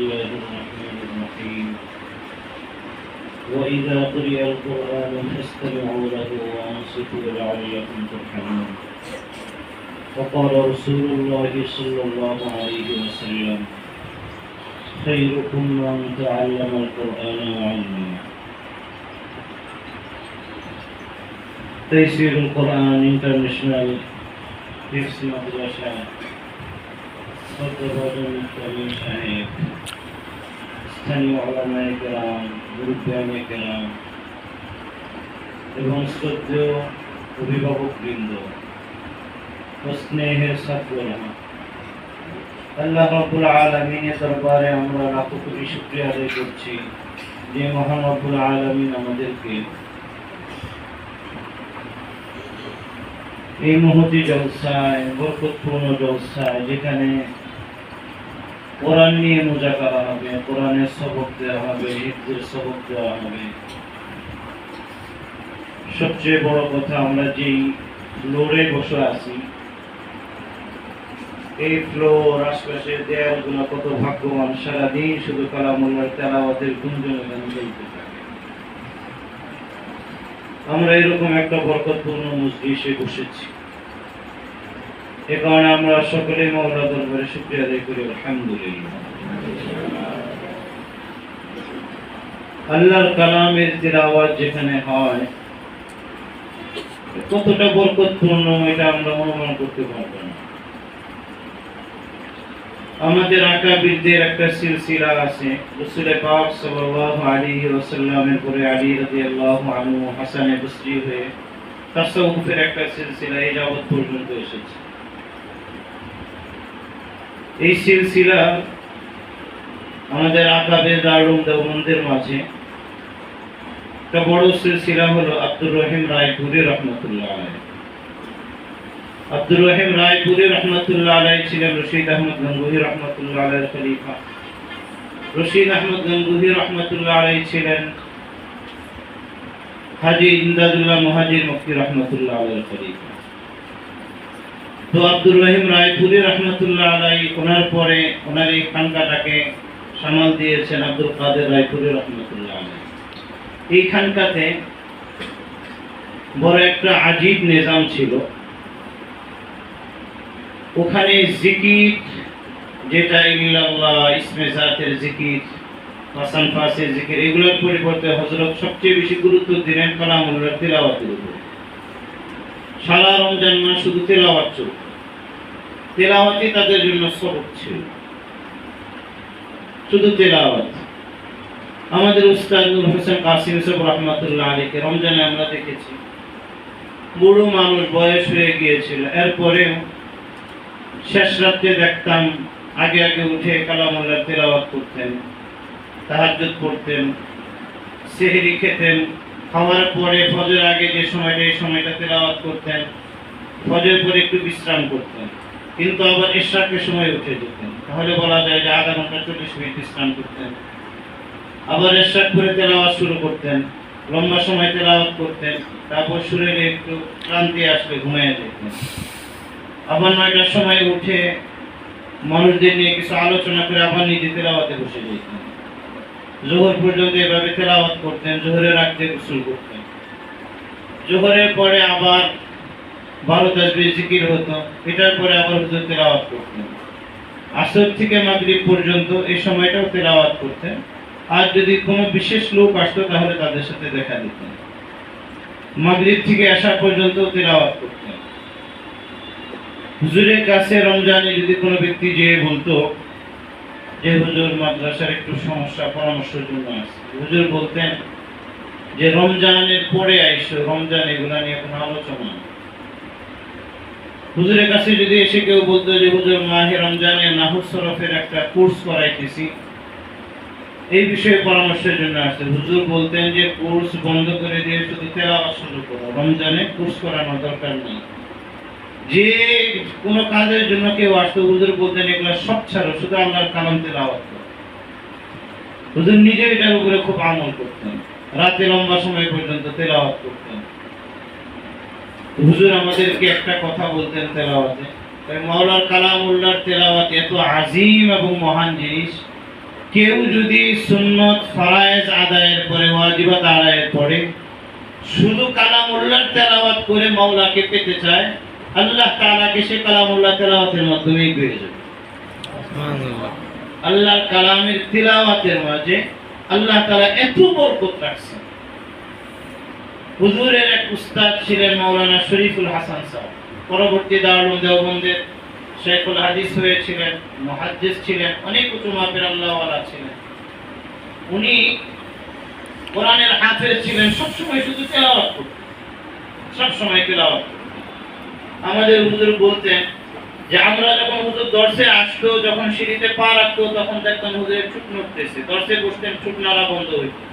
الله الرحمن الرحيم. وإذا قرئ القرآن فاستمعوا له وأنصتوا لعلكم ترحمون. فقال رسول الله صلى الله عليه وسلم خيركم من تعلم القرآن وعلمه. تيسير القرآن انترناشونال حفظ مقدسة صدر رجل الكريم شعيب কেরাম গুরুদ্বামে কেরাম এবং শ্রদ্ধেয় অভিভাবক বৃন্দ ও স্নেহের ছাত্ররা আল্লাহ রব্বুল আলমিনের দরবারে আমরা লাখো কোটি শুক্রিয়া আদায় করছি যে মহান রব্বুল আলমিন আমাদেরকে এই মুহূর্তে জলসায় বরকতপূর্ণ জলসায় যেখানে কোরআন নিয়ে মোজা করা হবে, কোরআনের সবক দেওয়া হবে হিফদের সবক দেওয়া হবে। সবচেয়ে বড় কথা আমরা যেই ফ্লোরে বসে আছি, এই ফ্লোর আশপাশের দেয়ালগুলো কত ভাগ্যবান, সারাদিন শুধু কালামুল্লার তেলাওয়াতের গুঞ্জনে গান চলতে থাকে। আমরা এরকম একটা বরকতপূর্ণ মসজিদে বসেছি। এ কারণে আমরা সকলে মৌলা দরবারে শুক্রিয়া আদায় করি, আলহামদুলিল্লাহ। আল্লাহর কালামের তিলাওয়াত যেখানে হয়, কতটা বরকতপূর্ণ এটা আমরা অনুমান করতে পারব না। আমাদের আকাবিরদের একটা সিলসিলা আছে রাসূল পাক সাল্লাল্লাহু আলাইহি ওয়াসাল্লামের পরে আলী রাদিয়াল্লাহু আনহু হাসানে বসরি হয়ে তাসাউফের একটা সিলসিলা এই যাবত পর্যন্ত এসেছে। এই সিলসিলা আমাদের আকাবের দারুম দেওবন্দের মাঝে। একটা বড় সিলসিলা হলো আব্দুর রহিম রায়পুরি রহমতুল্লাহ আলাই আব্দুর রহিম রায়পুরি রহমতুল্লাহ আলাই ছিলেন রশিদ আহমদ গঙ্গুহি রহমতুল্লাহ আলাইয়ের খলিফা। রশিদ আহমদ গঙ্গুহি রহমতুল্লাহ আলাই ছিলেন হাজি ইমদাদুল্লাহ মুহাজির মুফতি রহমতুল্লাহ আলাইয়ের খলিফা। তো আব্দুর রহিম রায়পুরি রহমতুল্লাহ আলাই ওনার পরে ওনার এই খানকাটাকে সামাল দিয়েছেন আব্দুল কাদের রায়পুরি রহমতুল্লাহ আলাই এই খানকাতে বড় একটা আজীব নিজাম ছিল। ওখানে জিকির, যেটা ইল্লাল্লাহ, ইসমে জাতের জিকির, হাসান ফাসের জিকির, এগুলোর পরিবর্তে হজরত সবচেয়ে বেশি গুরুত্ব দিলেন কালামুল্লাহ তেলাওয়াতের উপর। সারা রমজান মাস শুধু তেলাওয়াত চলত। তেলাওয়াতই তাদের জন্য সবক ছিল। শুধু তেলাওয়াত। আমাদের উস্তাদ নূর হোসেন কাসিম সাহেব রহমতুল্লাহ আলীকে রমজানে আমরা দেখেছি, বুড়ো মানুষ বয়স হয়ে গিয়েছিল। এরপরেও শেষ রাত্রে দেখতাম, আগে আগে উঠে কালামুল্লাহ তেলাওয়াত করতেন, তাহাজ্জুদ পড়তেন, সেহরি খেতেন খাওয়ার পরে ফজর আগে যে সময়টা, এই সময়টা তেলাওয়াত করতেন। ফজর পরে একটু বিশ্রাম করতেন। কিন্তু আবার ইশরাকের সময় উঠে যেতেন। তাহলে বলা যায় যে আধা ঘণ্টা চল্লিশ মিনিট বিশ্রাম করতেন। আবার ইশরাক করে তেলাওয়াত শুরু করতেন। লম্বা সময় তেলাওয়াত করতেন। তারপর শরীরে একটু ক্লান্তি আসলে ঘুমিয়ে যেতেন। আবার নয়টার সময় উঠে মানুষদের নিয়ে কিছু আলোচনা করে আবার নিজে তেলাওয়াতে বসে যেতেন। জোহর পর্যন্ত এভাবে তেলাওয়াত করতেন, জোহরের আগে গোসল করতেন। জোহরের পরে আবার বারো তাসবি জিকির হতো, এটার পরে আবার হুজুর তেলাওয়াত করতেন। আসর থেকে মাগরিব পর্যন্ত এই সময়টাও তেলাওয়াত করতেন। আর যদি কোনো বিশেষ লোক আসতো, তাহলে তাদের সাথে দেখা দিতেন। মাগরিব থেকে আসা পর্যন্ত তেলাওয়াত করতেন। হুজুরের কাছে রমজানে যদি কোনো ব্যক্তি যেয়ে বলতো যে হুজুর মাদ্রাসার একটু সমস্যা, পরামর্শের জন্য আসছে হুজুর বলতেন যে, রমজানের পরে আইসো, রমজান এগুলা নিয়ে কোনো আলোচনা হুজুরের কাছে যদি এসে কেউ বলতো যে, হুজুর, মাহে রমজানে নাহুর সরফের একটা কোর্স করাইতেছি। এই বিষয়ে পরামর্শের জন্য আসছে হুজুর বলতেন যে, কোর্স বন্ধ করে দিয়ে শুধু তেলাওয়াত শুরু করো, রমজানে কোর্স করানোর দরকার নেই। যে কোনো কাজের জন্য কেউ আসতো হুজুর বলতেন এগুলো সব ছাড়ো, শুধু আল্লাহর কালাম তেলাওয়াত করো। হুজুর নিজে এটার উপরে খুব আমল করতেন, রাতে লম্বা সময় পর্যন্ত তেলাওয়াত করতেন। হুজুর আমাদেরকে একটা কথা বলতেন তেলাওয়াতে মাওলার কালাম উল্লার তেলাওয়াত এত আজিম এবং মহান জিনিস, কেউ যদি সুন্নত ফরায়েজ আদায়ের পরে, ওয়াজিবাত আদায়ের পরে, শুধু কালামুল্লাহর তেলাওয়াত করে মাওলাকে পেতে চায় আল্লাহ তাআলাকে সে কালামুল্লাহ তেলাওয়াতের মাধ্যমেই পেয়ে যাবে আল্লাহর কালামের তিলাওয়াতের মাঝে আল্লাহ তাআলা এত বরকত রাখছেন। হুজুরের এক উস্তাদ ছিলেন মাওলানা শরীফুল হাসান সাহেব পরবর্তী দারুল দেওবন্দের শেখুল হাদিস হয়েছিলেন মুহাদ্দিস ছিলেন অনেক উঁচু মাপের আল্লাহওয়ালা ছিলেন। উনি কোরআনের হাফেজ ছিলেন সবসময় শুধু তেলাওয়াত করতেন। সবসময় তেলাওয়াত করতেন। আমাদের হুজুর বলতেন যে, আমরা যখন হুজুর দর্শে আসতো, যখন সিঁড়িতে পা রাখতো, তখন দেখতাম হুজুরের ছুট নড়তেছে। দর্শে বসতেন ছুট নাড়া বন্ধ হইতো।